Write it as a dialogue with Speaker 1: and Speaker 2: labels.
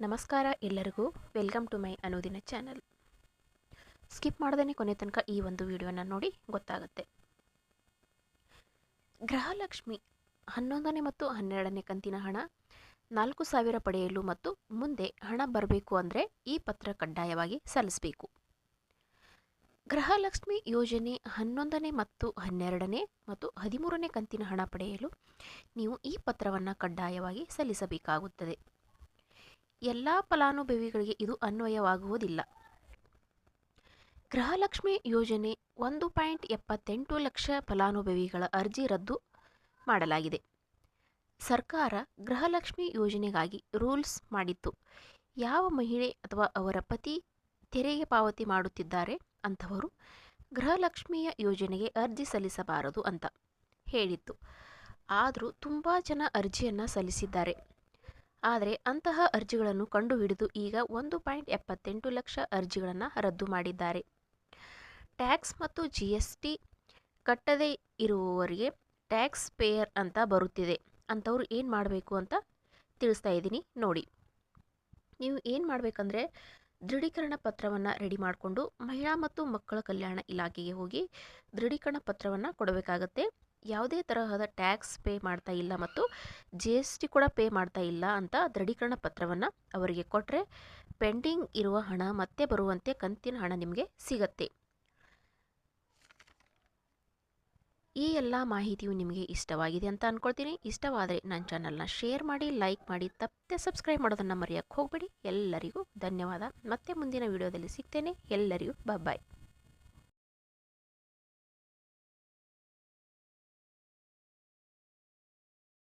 Speaker 1: ನಮಸ್ಕಾರ ಎಲ್ಲರಿಗೂ. Welcome to my ಅನುದಿನ ಚಾನಲ್ ಸ್ಕಿಪ್ ಮಾಡದೇ ಕೊನೆ ತನಕ ಈ ಒಂದು ವಿಡಿಯೋನ ನೋಡಿ ಗೊತ್ತಾಗುತ್ತೆ. ಗೃಹಲಕ್ಷ್ಮಿ ಹನ್ನೊಂದನೇ ಮತ್ತು ಹನ್ನೆರಡನೇ ಕಂತಿನ ಹಣ ನಾಲ್ಕು ಸಾವಿರ ಪಡೆಯಲು ಮತ್ತು ಮುಂದೆ ಹಣ ಬರಬೇಕು ಅಂದರೆ ಈ ಪತ್ರ ಕಡ್ಡಾಯವಾಗಿ ಸಲ್ಲಿಸಬೇಕು. ಗೃಹಲಕ್ಷ್ಮಿ ಯೋಜನೆ ಹನ್ನೊಂದನೇ ಮತ್ತು ಹನ್ನೆರಡನೇ ಮತ್ತು ಹದಿಮೂರನೇ ಕಂತಿನ ಹಣ ಪಡೆಯಲು ನೀವು ಈ ಪತ್ರವನ್ನು ಕಡ್ಡಾಯವಾಗಿ ಸಲ್ಲಿಸಬೇಕಾಗುತ್ತದೆ. ಎಲ್ಲ ಫಲಾನುಭವಿಗಳಿಗೆ ಇದು ಅನ್ವಯವಾಗುವುದಿಲ್ಲ. ಗೃಹಲಕ್ಷ್ಮಿ ಯೋಜನೆ ಒಂದು ಪಾಯಿಂಟ್ ಎಪ್ಪತ್ತೆಂಟು ಲಕ್ಷ ಫಲಾನುಭವಿಗಳ ಅರ್ಜಿ ರದ್ದು ಮಾಡಲಾಗಿದೆ. ಸರ್ಕಾರ ಗೃಹಲಕ್ಷ್ಮಿ ಯೋಜನೆಗಾಗಿ ರೂಲ್ಸ್ ಮಾಡಿತ್ತು. ಯಾವ ಮಹಿಳೆ ಅಥವಾ ಅವರ ಪತಿ ತೆರಿಗೆ ಪಾವತಿ ಮಾಡುತ್ತಿದ್ದಾರೆ ಅಂಥವರು ಗೃಹಲಕ್ಷ್ಮಿಯ ಯೋಜನೆಗೆ ಅರ್ಜಿ ಸಲ್ಲಿಸಬಾರದು ಅಂತ ಹೇಳಿತ್ತು. ಆದರೂ ತುಂಬ ಜನ ಅರ್ಜಿಯನ್ನು ಸಲ್ಲಿಸಿದ್ದಾರೆ. ಆದರೆ ಅಂತಹ ಅರ್ಜಿಗಳನ್ನು ಕಂಡುಹಿಡಿದು ಈಗ ಒಂದು ಪಾಯಿಂಟ್ ಎಪ್ಪತ್ತೆಂಟು ಲಕ್ಷ ಅರ್ಜಿಗಳನ್ನು ರದ್ದು ಮಾಡಿದ್ದಾರೆ. ಟ್ಯಾಕ್ಸ್ ಮತ್ತು ಜಿ ಎಸ್ ಟಿ ಕಟ್ಟದೇ ಇರುವವರಿಗೆ ಟ್ಯಾಕ್ಸ್ ಪೇಯರ್ ಅಂತ ಬರುತ್ತಿದೆ. ಅಂಥವ್ರು ಏನು ಮಾಡಬೇಕು ಅಂತ ತಿಳಿಸ್ತಾ ಇದ್ದೀನಿ ನೋಡಿ. ನೀವು ಏನು ಮಾಡಬೇಕಂದ್ರೆ ದೃಢೀಕರಣ ಪತ್ರವನ್ನು ರೆಡಿ ಮಾಡಿಕೊಂಡು ಮಹಿಳಾ ಮತ್ತು ಮಕ್ಕಳ ಕಲ್ಯಾಣ ಇಲಾಖೆಗೆ ಹೋಗಿ ದೃಢೀಕರಣ ಪತ್ರವನ್ನು ಕೊಡಬೇಕಾಗತ್ತೆ. ಯಾವುದೇ ತರಹದ ಟ್ಯಾಕ್ಸ್ ಪೇ ಮಾಡ್ತಾ ಇಲ್ಲ ಮತ್ತು ಜಿ ಎಸ್ ಟಿ ಕೂಡ ಪೇ ಮಾಡ್ತಾ ಇಲ್ಲ ಅಂತ ದೃಢೀಕರಣ ಪತ್ರವನ್ನು ಅವರಿಗೆ ಕೊಟ್ಟರೆ ಪೆಂಡಿಂಗ್ ಇರುವ ಹಣ ಮತ್ತೆ ಬರುವಂತೆ ಕಂತಿನ ಹಣ ನಿಮಗೆ ಸಿಗತ್ತೆ. ಈ ಎಲ್ಲ ಮಾಹಿತಿಯು ನಿಮಗೆ ಇಷ್ಟವಾಗಿದೆ ಅಂತ ಅಂದ್ಕೊಳ್ತೀನಿ ಇಷ್ಟವಾದರೆ ನನ್ನ ಚಾನಲ್ನ ಶೇರ್ ಮಾಡಿ ಲೈಕ್ ಮಾಡಿ ತಪ್ಪದೆ ಸಬ್ಸ್ಕ್ರೈಬ್ ಮಾಡೋದನ್ನು ಮರೆಯೋಕ್ಕೆ ಹೋಗಬೇಡಿ. ಎಲ್ಲರಿಗೂ ಧನ್ಯವಾದ. ಮತ್ತೆ ಮುಂದಿನ ವಿಡಿಯೋದಲ್ಲಿ ಸಿಗ್ತೇನೆ. ಎಲ್ಲರಿಗೂ ಬಾಯ್